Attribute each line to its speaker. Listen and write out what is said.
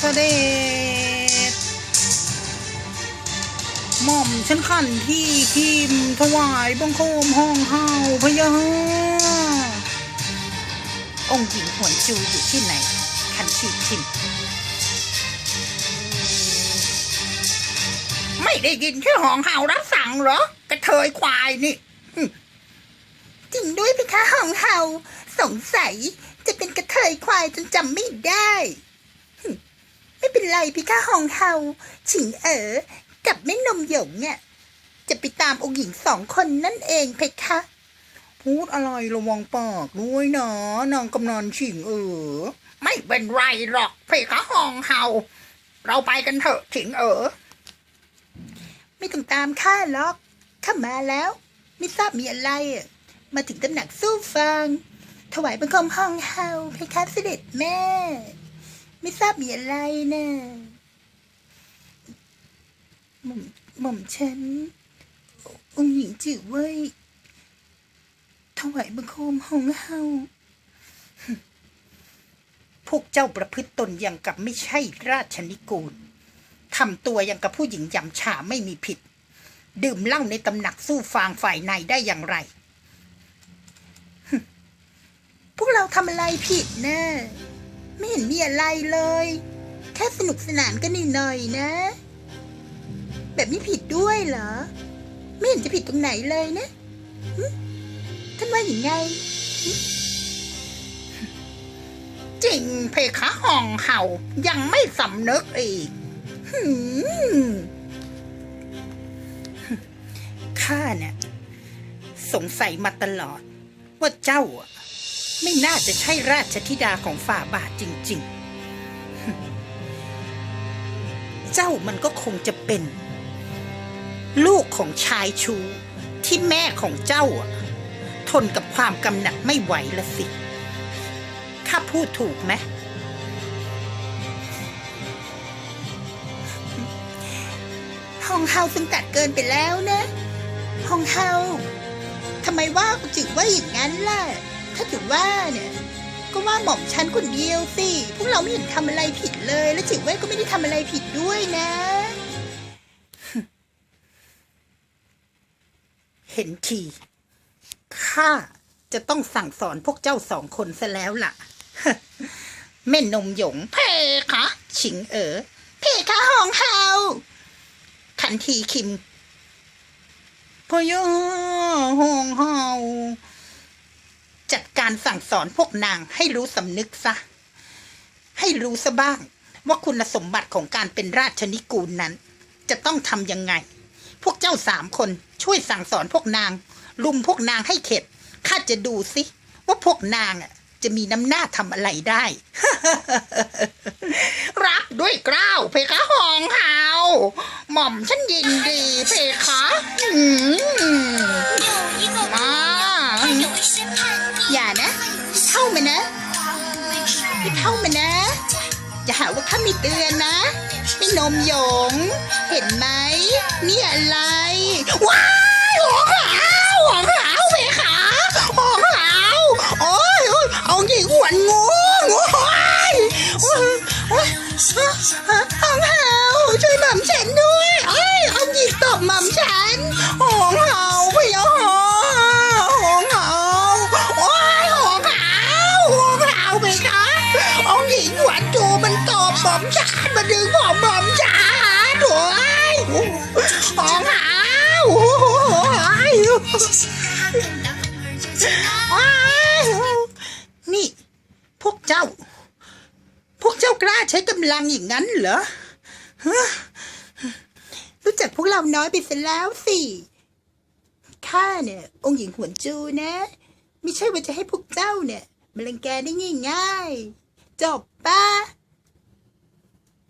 Speaker 1: เสด็จหม่อมฉันขันที่คิมถวายบังคมห้องเฮาพะยะค่ะ
Speaker 2: องค์หญิงหวนจูอยู่ที่ไหนคันทีคิม
Speaker 1: ไม่ได้ยินแค่ห้องเฮารับสั่งเหรอกระเทยควายนี่
Speaker 2: จริงด้วยพี่คะห้องเฮาสงสัยจะเป็นกระเทยควายจนจำไม่ได้ ไม่เป็นไรพี่คะหองเฮาฉิงเอ๋อกับแม่นมหยงเนี่ย จะไปตามองค์หญิงสองคนนั่นเองเพคะ
Speaker 1: พูดอะไรระวังปากด้วยนะนางกำนันฉิงเอ๋อไม่เป็นไรหรอกเพคะหองเฮาเราไปกันเถอะฉิงเอ๋อ
Speaker 2: ไม่ต้องตามข้าหรอกข้ามาแล้ว ไม่ทราบมีอะไรมาถึงตำหนักสู้ฟัง ถวายบังคมห้องเฮาเพคะเสด็จแม่ ไม่ทราบมีอะไรนะหม่อมหม่อมฉัน องค์หญิงจื่อเว้ยถวายบังคมห้องเฮา
Speaker 1: พวกเจ้าประพฤติตนอย่างกับไม่ใช่ราชนิกูลทำตัวอย่างกับผู้หญิงยำฉาไม่มีผิด ดื่มเหล้าในตำหนักสู้ฟางฝ่ายในได้อย่างไร
Speaker 2: พวกเราทำอะไรผิดนะ ไม่เห็นมีอะไรเลย แค่สนุกสนานกันหน่อยๆนะ แบบนี้ผิดด้วยเหรอ ไม่เห็นจะผิดตรงไหนเลยนะท่านว่าอย่างไง
Speaker 1: จริงเพคะห้องเห่ายังไม่สำนึกอีกข้าเนี่ยสงสัยมาตลอด ว่าเจ้าอะ ไม่น่าจะใช่ราชธิดาของฝ่าบาทจริง ๆ เจ้ามันก็คงจะเป็น ลูกของชายชูที่แม่ของเจ้าทนกับความกำหนัดไม่ไหวละสิ ข้าพูดถูกไหม
Speaker 2: ห้องเฮาซึ่งตัดเกินไปแล้วนะห้องเฮาทำไมว่าจือว่าอย่างนั้นล่ะ ถ้าถือว่าเนี่ย ก็ว่าหม่อมฉันคนเดียวสิ พวกเราไม่เห็นทำอะไรผิดเลย แล้วจือว่าก็ไม่ได้ทำอะไรผิดด้วยนะ
Speaker 1: เห็นทีข้าจะต้องสั่งสอนพวกเจ้าสองคนซะแล้วล่ะ แม่นมหยง เพคะฉิงเอ๋อ
Speaker 2: เพคะห้องเฮา
Speaker 1: ขันทีคิมพยาหองเฮา จัดการสั่งสอนพวกนางให้รู้สำนึกซะ ให้รู้ซะบ้าง ว่าคุณสมบัติของการเป็นราชนิกูลนั้น จะต้องทำยังไง พวกเจ้าสามคนช่วยสั่งสอนพวกนาง ลุมพวกนางให้เข็ดข้าจะดูสิ ว่าพวกนางอะจะมีน้ำหน้าทำอะไรได้ รับด้วยกล้าวเพคะหองเฮาหม่อมฉันยินดีเพคะอืมา
Speaker 2: ว่าข้ามีเตือนนะไอ้นมหยง เห็นไหมนี่อะไร
Speaker 1: ว้ายหัวขาวหัวขาว
Speaker 2: เพ
Speaker 1: คะห หม่อมฉันมาดึงผมหม่อมฉันโอ้ยหองหาโอ้ยนี่ พวกเจ้า พวกเจ้ากล้าใช้กำลังอย่างนั้นเหรอ
Speaker 2: รู้จักพวกเราน้อยไปเสียแล้วสิข้าเนี่ย องค์หญิงหวนจูนะ ไม่ใช่ว่าจะให้พวกเจ้าเนี่ยมาลังแกได้ง่ายๆจบปะ